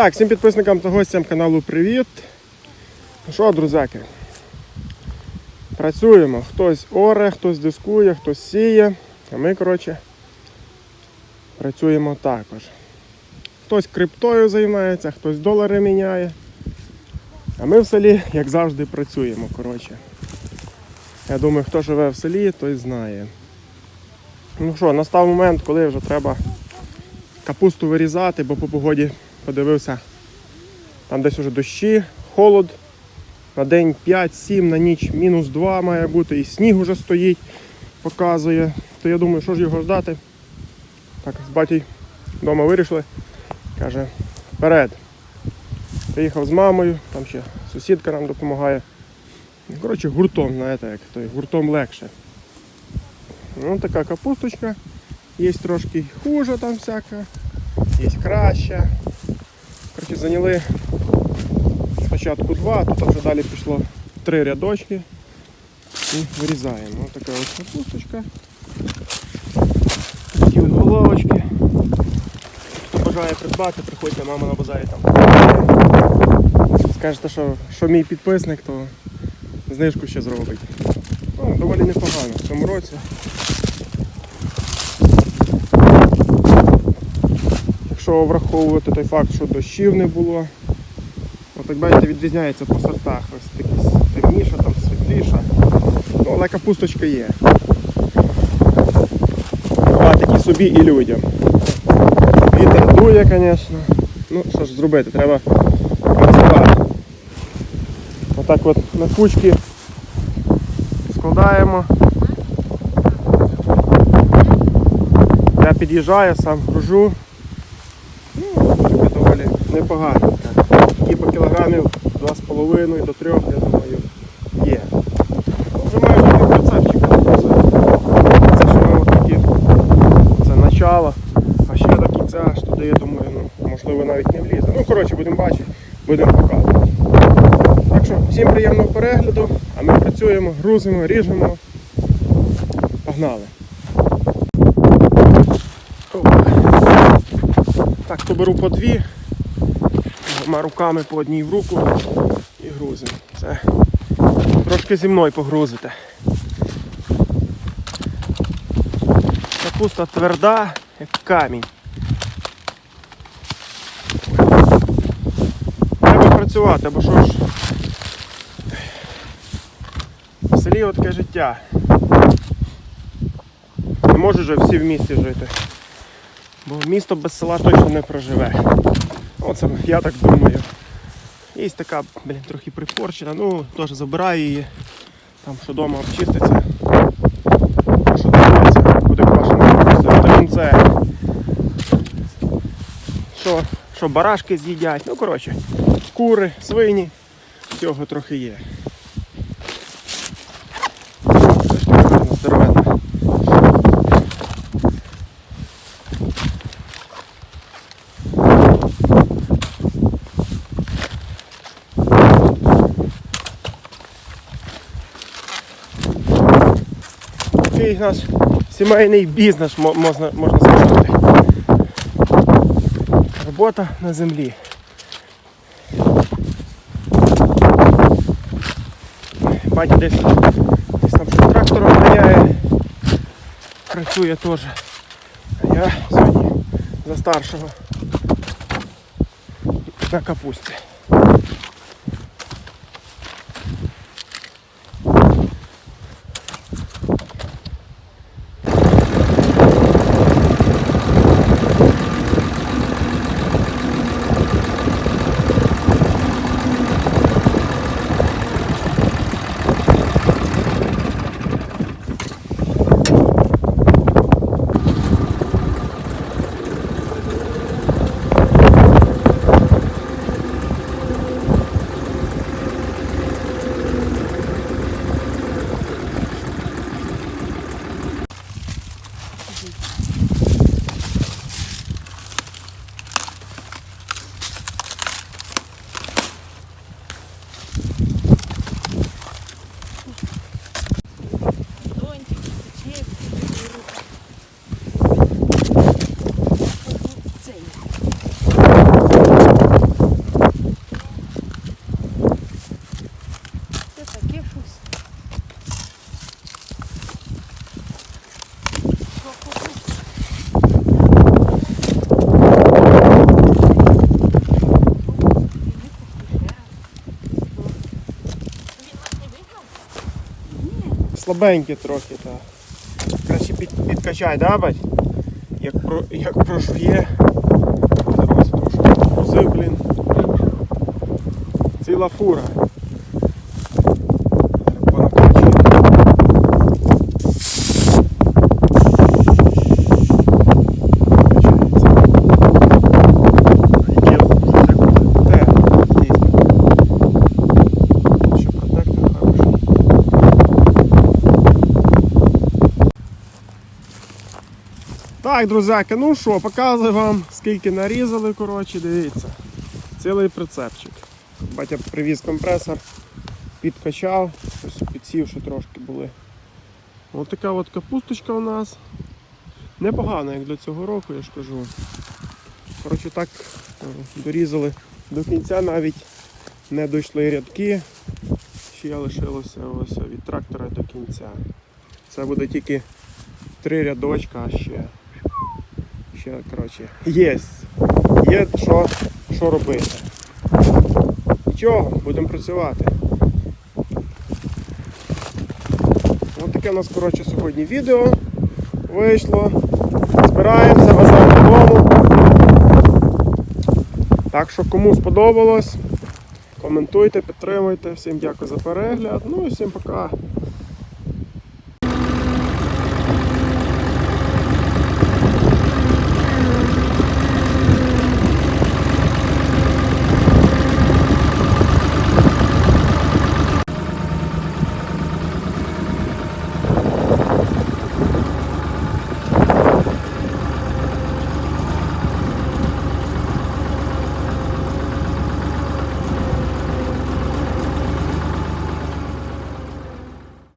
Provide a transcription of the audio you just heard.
Так, всім підписникам та гостям каналу привіт. Ну що, друзяки? Працюємо. Хтось оре, хтось дискує, хтось сіє. А ми, коротше, працюємо також. Хтось криптою займається, хтось долари міняє. А ми в селі, як завжди, працюємо. коротше. Я думаю, хто живе в селі, той знає. Ну що, настав момент, коли вже треба капусту вирізати, бо по погоді подивився, там десь уже дощі, холод. На день 5-7, на ніч мінус 2 має бути, і сніг уже стоїть, показує. То я думаю, що ж його ждати. Так, з батьком вдома вирішили. Каже, вперед. Приїхав з мамою, там ще сусідка нам допомагає. Ну, Коротше, гуртом, знаєте, як той, гуртом легше. Ну, така капусточка. Є трошки хуже там всяка, є краща. Коротше, зайняли спочатку два, тут вже далі пішло три рядочки. І вирізаємо. Ось така ось капусточка. Такі от головочки. Хто бажає придбати, приходьте, мама на базарі там. Скажете, що, що мій підписник, то знижку ще зробить. Ну, доволі непогано в цьому році. Якщо враховувати той факт, що дощів не було, от як бачите, відрізняється по сортах. Ось такі темніша, там світліша. Ну, але капусточка є. Хватить і собі, і людям. Вітер дує, звісно. Ну, що ж зробити, треба працювати. Отак от на кучки складаємо. Я під'їжджаю, сам кружу. Непогано. І по кілограмів 2,5 до 3, я думаю, є. Ну, Вже майже не процентчик. Це ще ми такі, це начало, а ще до кінця ж туди, я думаю, ну, можливо навіть не влізе. Ну, коротше, будемо бачити, будемо показувати. Так що всім приємного перегляду, а ми працюємо, грузимо, ріжемо. Погнали. Так, то беру по дві, двома руками по одній в руку і грузимо. Це трошки зі мною погрузите. Капуста тверда, як камінь. Треба працювати, бо що ж в селі от таке життя. Не можуть же всі в місті жити. Бо місто без села точно не проживе. Оце я так думаю. Є така, блін, трохи припорчена, ну теж забираю її. Там що вдома обчиститься. Що дивиться, буде квашено. Це. Що, що барашки з'їдять. Ну коротше, кури, свині, всього трохи є. Це ж така гарна, здоровенна. Такий у нас сімейний бізнес, можна, можна сказати. Робота на землі. Батя десь, десь там щось трактором ганяє, працює теж. А я сьогодні за старшого на капусті. Слабенькі трохи, та. Краще під, підкачай, да, бать? Як, про, як прожує. Зараз. Ціла фура. Так, друзяки, ну що, показую вам, скільки нарізали, коротше, дивіться. Цілий прицепчик. Батя привіз компресор, підкачав, ось підсівши трошки були. Ось така от капусточка у нас. Непогано, як для цього року, я ж кажу. Коротше, так е, дорізали до кінця, навіть не дійшли рядки. Ще лишилося ось від трактора до кінця. Це буде тільки три рядочка, ще. Ще, коротше, є. Є що, що робити. Нічого, будемо працювати. Ось таке у нас, коротше, сьогодні відео вийшло. Збираємося, веземо додому. Так що кому сподобалось, коментуйте, підтримуйте. Всім дякую за перегляд. Ну і всім пока.